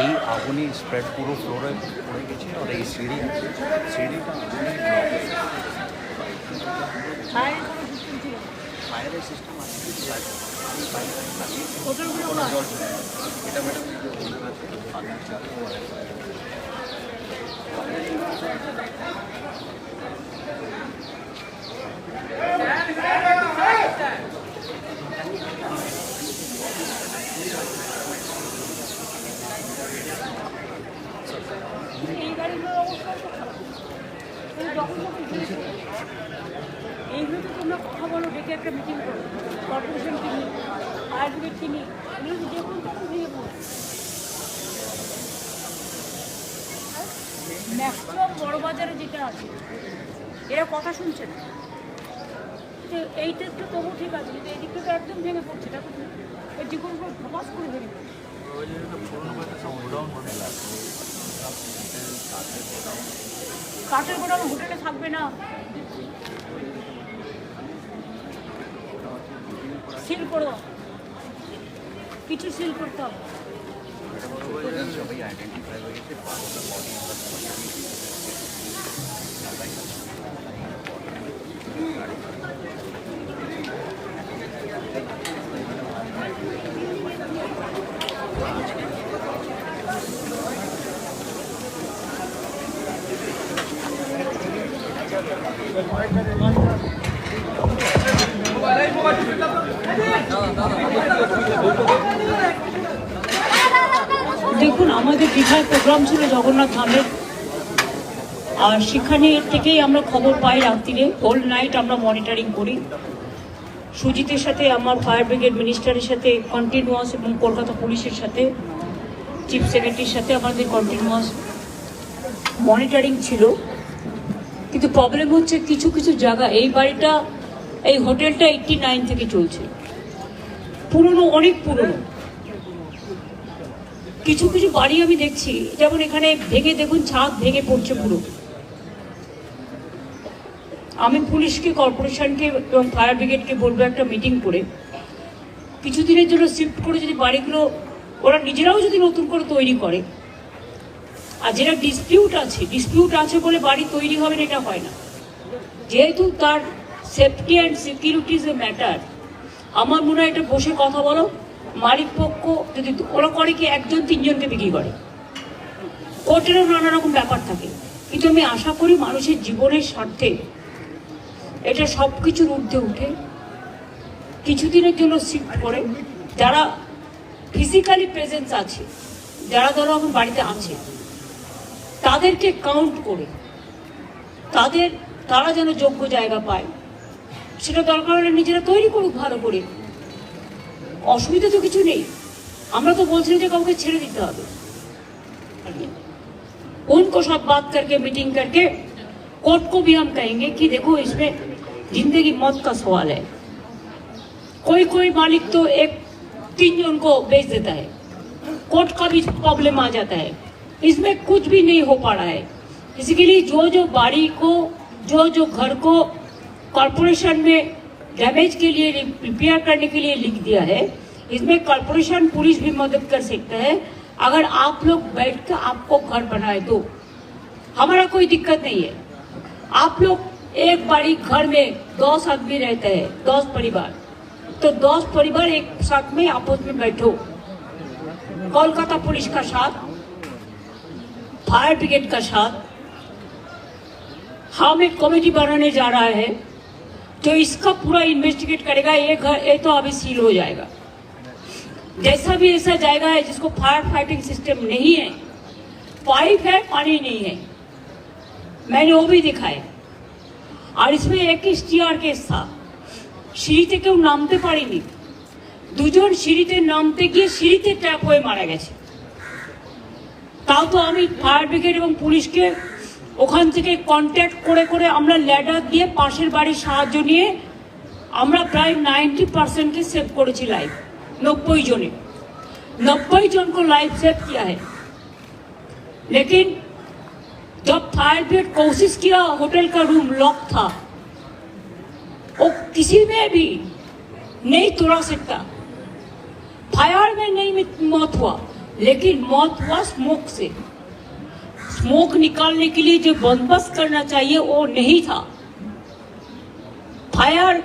এই আগুনে স্প্রেড পুরো ফ্লোরে পড়ে গেছে আর এই সিঁড়ি সিঁড়িটা আগুনে ফায়ারের সিস্টেম আছে কিছু লাগবে আমি বাইরে থাকি ওটা জল চলে যায়। এটা ম্যাডাম এই যে ওগুলো আছে আগুন চালু হয়ে গেছে। এইগুলো তো তোমরা কথা বলো ডেকে একটা মিটিং করো। কর্পোরেশন কিনি ফায়ার কিনি এগুলো যে কোনো তখন দিয়ে ম্যাক্সিমাম বড় বাজারে যেটা আছে এরা কথা শুনছে না। তো এইটা একটু তবু ঠিক আছে কিন্তু এদিকটা তো একদম ভেঙে পড়ছে এটা এই যে কোনো ফোকাস করে ভেঙে পড়ছে। কাঠের গোডাউন হোটেলে থাকবে না। সিল করো কিছু সিল করতে হবে সবাই আইডেন্টিফাই হয়ে গেছে বারোটা বডি দেখুন আমাদের দীঘায় প্রোগ্রাম জগন্নাথ ধামের আর সেখানে থেকেই আমরা খবর পাই রাত্রিরে। হোল নাইট আমরা মনিটরিং করি। সুজিতের সাথে, আমার ফায়ার ব্রিগেড মিনিস্টারের সাথে কন্টিনিউয়াস এবং কলকাতা পুলিশের সাথে চিফ সেক্রেটারির সাথে আমাদের কন্টিনিউয়াস মনিটরিং ছিল। কিন্তু প্রবলেম হচ্ছে কিছু কিছু জায়গা, এই বাড়িটা, এই হোটেলটা এইটটি নাইন থেকে চলছে। পুরনো, অনেক পুরনো। কিছু কিছু বাড়ি আমি দেখছি, যেমন এখানে ভেঙে দেখুন, ছাদ ভেঙে পড়ছে পুরো। আমি পুলিশকে, কর্পোরেশনকে এবং ফায়ার ব্রিগেডকে বলব একটা মিটিং করে। কিছুদিনের জন্য শিফট করে যদি বাড়িগুলো ওরা নিজেরাও যদি নতুন করে তৈরি করে, আর যেটা ডিসপিউট আছে ডিসপিউট আছে বলে বাড়ি তৈরি হবে না, এটা হয় না। যেহেতু তার safety and security is a matter আমার মনে হয় এটা বসে কথা বলো। মালিক পক্ষ যদি ওরা করে কি একজন তিনজনকে বিক্রি করে? কোর্টেরও নানা রকম ব্যাপার থাকে। কিন্তু আমি আশা করি মানুষের জীবনের স্বার্থে এটা সব কিছুর ঊর্ধ্বে উঠে কিছুদিনের জন্য শিফট করে যারা ফিজিক্যালি প্রেজেন্স আছে, যারা ধরো এখন বাড়িতে আছে, তাদেরকে কাউন্ট করে, তাদের, তারা যেন যোগ্য জায়গা পায়, সেটা দরকার হলে নিজেরা তৈরি করুক ভালো করে। অসুবিধা তো কিছু নেই আমরা তো বলছি না যে কাউকে ছেড়ে দিতে হবে उनको सब बात करके मीटिंग करके कोर्ट को भी हम कहेंगे कि देखो इसमें जिंदगी मौत का सवाल है कोई कोई मालिक तो एक तीन जन को बेच देता है कोर्ट का भी प्रॉब्लम आ जाता है इसमें कुछ भी नहीं हो पा रहा है इसके लिए जो जो बाड़ी को जो जो घर को कॉरपोरेशन में डैमेज के लिए रिपेयर करने के लिए लिख दिया है। इसमें कॉरपोरेशन पुलिस भी मदद कर सकता है। अगर आप लोग बैठ कर आपको घर बनाए तो। हमारा कोई दिक्कत नहीं है। आप लोग एक बाड़ी घर में दस आदमी रहते हैं, दस परिवार। तो दस परिवार एक साथ में आपस में बैठो। कोलकाता पुलिस का साथ फायर ब्रिगेड का साथ। हम एक कमेटी बनाने जा रहा है। जो इसका पूरा इन्वेस्टिगेट करेगा ये घर ये तो अभी सील हो जाएगा जैसा भी ऐसा जाएगा है जिसको फायर फाइटिंग सिस्टम नहीं है पाइप है पानी नहीं है मैंने वो भी दिखाए আর इसमें एक স্টিয়ার কেস था সিঁড়িতে কেউ নামতে পারেনি দুজন সিঁড়িতে নামতে গিয়ে সিঁড়িতে ট্যাপ হয়ে মারা গেছে তাও তো আমি ফায়ার ব্রিগেড এবং পুলিশকে ওখান থেকে কন্ট্যাক্ট করে করে আমরা ল্যাডার দিয়ে পাশের বাড়ির সাহায্য নিয়ে আমরা প্রায় नाइन्टी परसेंट के सेव করেছি লাইফ नब्बे जने नब्बे जन को लाइफ सेव किया है लेकिन जब फायर ब्रिगेड कोशिश किया होटल का रूम लॉक था वो किसी में भी नहीं तोड़ा सकता फायर में नहीं मौत हुआ लेकिन मौत हुआ स्मोक से स्मोक निकालने के लिए जो बंदोबस्त करना चाहिए, वो नहीं था। फायर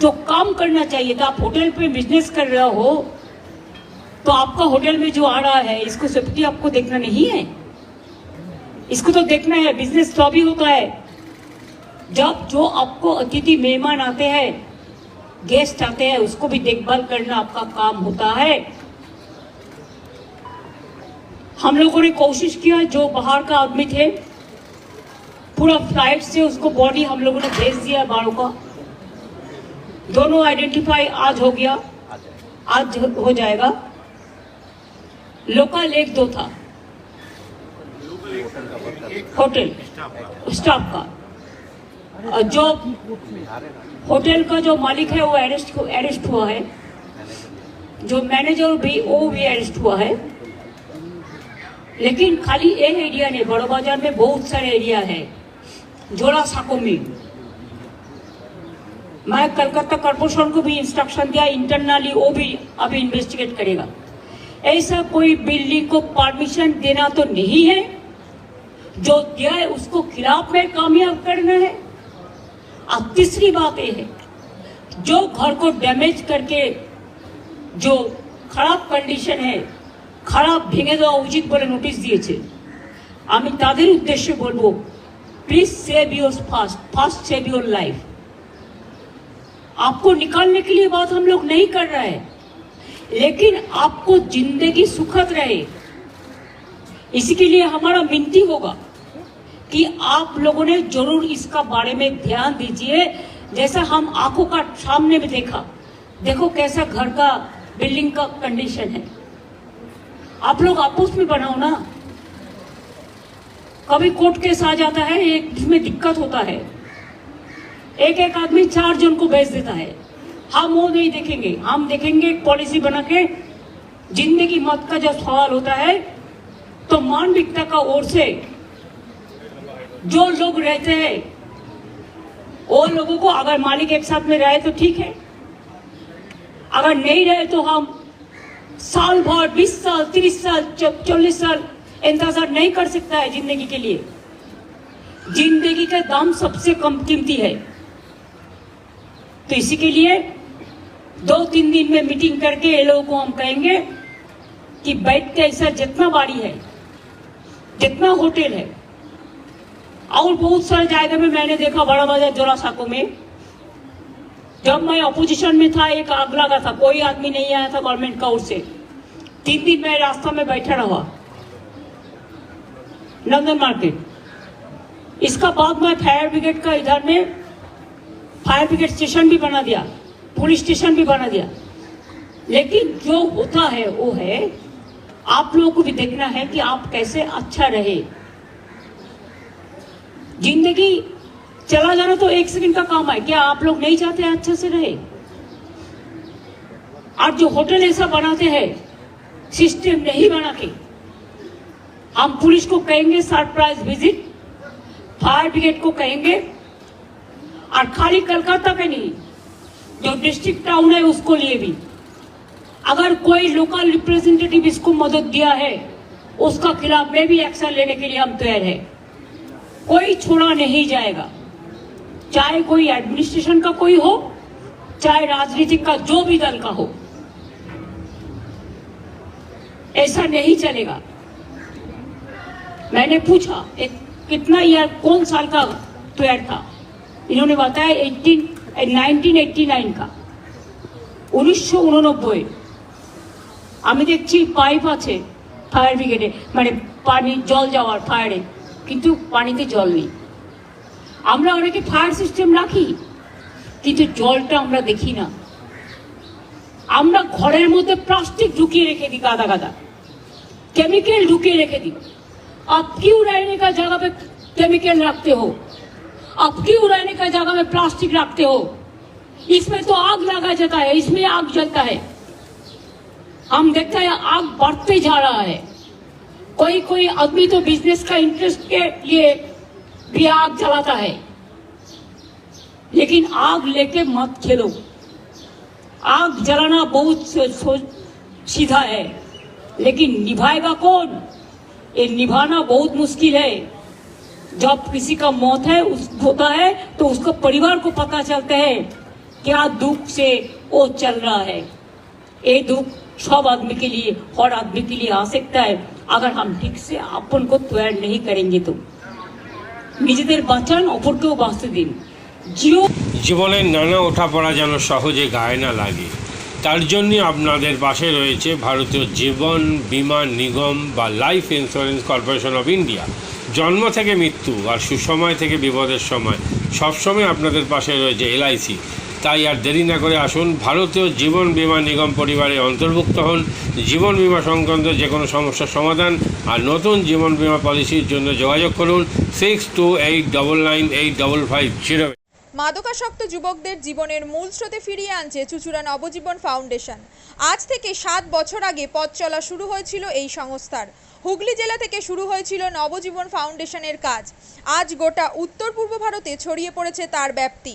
जो काम करना चाहिए था, आप होटल पे बिज़नेस कर रहे हो तो आपका होटल में जो आ रहा है, इसको सेफ्टी आपको देखना नहीं है? इसको तो देखना है बिज़नेस तो अभी होता है। जब जो आपको अतिथि मेहमान आते हैं गेस्ट आते हैं, उसको भी देखभाल करना आपका काम होता है। हम लोगों ने कोशिश किया, जो बाहर का आदमी थे, पूरा फ़्लाइट से उसको बॉडी हम लोगों ने भेज दिया बाड़ों का। दोनों आइडेंटिफाई आज हो गया, आज हो जाएगा। लोकल एक दो था। होटल स्टाफ का। जो होटल का जो मालिक है, वो अरेस्ट अरेस्ट हुआ है। जो मैनेजर भी, वो भी अरेस्ट हुआ है। लेकिन खाली एक एरिया नहीं बड़ो बाज़ार में बहुत सारे एरिया है। जोड़ा साको में। मैं कलकत्ता कॉरपोरेशन को भी इंस्ट्रक्शन दिया इंटरनली वो भी अभी इन्वेस्टिगेट करेगा। ऐसा कोई बिल्डिंग को परमिशन देना तो नहीं है, जो दिया है उसको खिलाफ में कामयाब करना है। अब तीसरी बात यह है, जो घर को डैमेज करके जो खराब कंडीशन है খারাপ ভেঙে দেওয়া উচিত বলে নোটিশ দিয়েছে আমি তাদের উদ্দেশ্যে বলবো please save your fast fast save your life आपको निकालने के लिए बात हम लोग नहीं कर रहे हैं लेकिन आपको जिंदगी सुखद रहे इसके लिए हमारा मिनती होगा कि आप लोगों ने जरूर इसका बारे में ध्यान दीजिए जैसा हम आंखों का सामने में देखा देखो कैसा घर का बिल्डिंग का कंडीशन है आप लोग आपस में बनाओ ना। कभी कोर्ट केस आ जाता है, एक जिसमें दिक्कत होता है। एक एक आदमी चार जन को भेज देता है। हम वो नहीं देखेंगे। हम देखेंगे एक पॉलिसी बना के, ज़िंदगी मत का जब सवाल होता है तो मानविकता का ओर से जो लोग रहते हैं, वो लोगों को अगर मालिक एक साथ में रहे तो ठीक है। अगर नहीं रहे तो हम साल भर, बीस साल, तीस साल चालीस साल इंतज़ार नहीं कर सकता है ज़िंदगी के लिए। ज़िंदगी का दाम सबसे कम कीमती है। तो इसी के लिए दो तीन दिन में मीटिंग करके ये लोगों को हम कहेंगे कि बैठ के ऐसा जितना बाड़ी है, जितना होटल है, और बहुत सारे जायगा में मैंने देखा बड़ा बाज़ार जोरा साको में। जब मैं अपोजिशन में था, एक आग लगा था, कोई आदमी नहीं आया था गवर्नमेंट का ओर से। तीन दिन मैं रास्ता में बैठा रहा। London market. इसका बाद मैं फायर ब्रिगेड का इधर में फायर ब्रिगेड स्टेशन भी बना दिया पुलिस स्टेशन भी बना दिया। लेकिन जो होता है, वो है, आप लोगों को भी देखना है कि आप कैसे अच्छा रहे। ज़िंदगी चला जाना तो एक सेकंड का काम है। क्या आप लोग नहीं चाहते अच्छे से रहे? और जो होटल ऐसा बनाते हैं, सिस्टम नहीं बना के, हम पुलिस को कहेंगे, सरप्राइज़ विज़िट, फायर ब्रिगेड को कहेंगे, और खाली कलकत्ता का नहीं, जो डिस्ट्रिक्ट टाउन है उसको लिए भी। अगर कोई लोकल रिप्रेजेंटेटिव इसको मदद दिया है, उसका खिलाफ में भी एक्शन लेने के लिए हम तैयार है। कोई छोड़ा नहीं जाएगा। चाहे कोई एडमिनिस्ट्रेशन का कोई हो चाहे राजनीतिक का जो भी दल का हो ऐसा नहीं चलेगा मैंने पूछा एक कितना ईयर कौन साल का प्लेयर था इन्होंने बताया 18 1989 का উনিশশো উননব্বই আমি দেখছি পাইপ আছে ফায়ার ব্রিগেডে মানে পানি জল যাওয়ার ফায়ারে কিন্তু পানিতে জল নেই আমরা অনেকে ফায়ার সিস্টেম রাখি কিন্তু জলটা আমরা দেখি না আমরা ঘরের মধ্যে প্লাস্টিক ঢুকিয়ে রেখে দিই গাদা গাদা केमिकल ढुके रखे दी आप क्यों रहने का जगह पे केमिकल रखते हो आप क्यों रहने का जगह में प्लास्टिक रखते हो इसमें तो आग लगा जाता है इसमें आग जलता है हम देखते हैं आग बढ़ते जा रहा है कोई कोई आदमी तो बिजनेस का इंटरेस्ट के लिए भी आग जलाता है। लेकिन आग लेके मत खेलो। आग जलाना बहुत सीधा है, लेकिन निभाएगा कौन? ये निभाना बहुत मुश्किल है। जब किसी का मौत है, उस होता है तो उसको परिवार को पता चलता है क्या दुख से वो चल रहा है। ये दुख सब आदमी के लिए, हर आदमी के लिए आ सकता है। अगर हम ठीक से अपन को तैयार नहीं करेंगे तो। নিজেদের বাঁচান, অপরকেও বাঁচতে দিন। জীবনের নানা ওঠাপড়া যেন সহজে গায়ে না লাগে। তার জন্য আপনাদের পাশে রয়েছে ভারতীয় জীবন বিমা নিগম বা life insurance corporation of India. জন্ম থেকে মৃত্যু আর সুসময় থেকে বিপদের সময় সবসময় আপনাদের পাশে রয়েছে এলআইসি। তাই আর দেরি না করে আসুন। ভারতীয় জীবন বীমা নিগম পরিবারে অন্তর্ভুক্ত হন। জীবন বীমা সংক্রান্ত যে কোনো সমস্যার সমাধান আর নতুন জীবন বীমা পলিসির জন্য যোগাযোগ করুন six two eight double nine eight double five zero. মাদকাসক্ত যুবকদের জীবনের মূল স্রোতে ফিরিয়ে আনছে চুচুড়া নবজীবন ফাউন্ডেশন। আজ থেকে সাত বছর আগে পথ চলা শুরু হয়েছিল এই সংস্থার। হুগলি জেলা থেকে শুরু হয়েছিল নবজীবন ফাউন্ডেশনের কাজ। আজ গোটা উত্তর পূর্ব ভারতে ছড়িয়ে পড়েছে তার ব্যাপ্তি।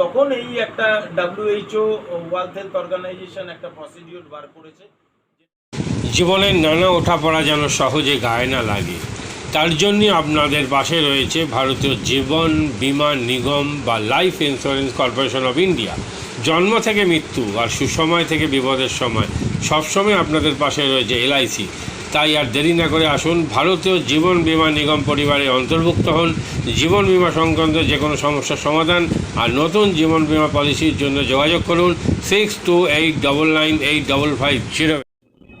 তখন এই একটা ডাব্লিউএইচও ওয়ার্ল্ড হেলথ অর্গানাইজেশন একটা প্রসিডিওর বার করেছে। জীবনের নানা ওঠাপড়া যেন সহজে গায়ে না লাগে। তার জন্য আপনাদের পাশে রয়েছে ভারতীয় জীবন বীমা নিগম বা life insurance corporation of India. জন্ম থেকে মৃত্যু আর সুসময় থেকে বিপদের সময় সবসময় আপনাদের পাশে রয়েছে এলআইসি তাই আর দেরি না করে আসুন। ভারতীয় জীবন বিমা নিগম পরিবারে অন্তর্ভুক্ত হন। জীবন বিমা সংক্রান্ত যে কোনো সমস্যার সমাধান আর নতুন জীবন বিমা পলিসির জন্য যোগাযোগ করুন। Six two eight double nine eight double five zero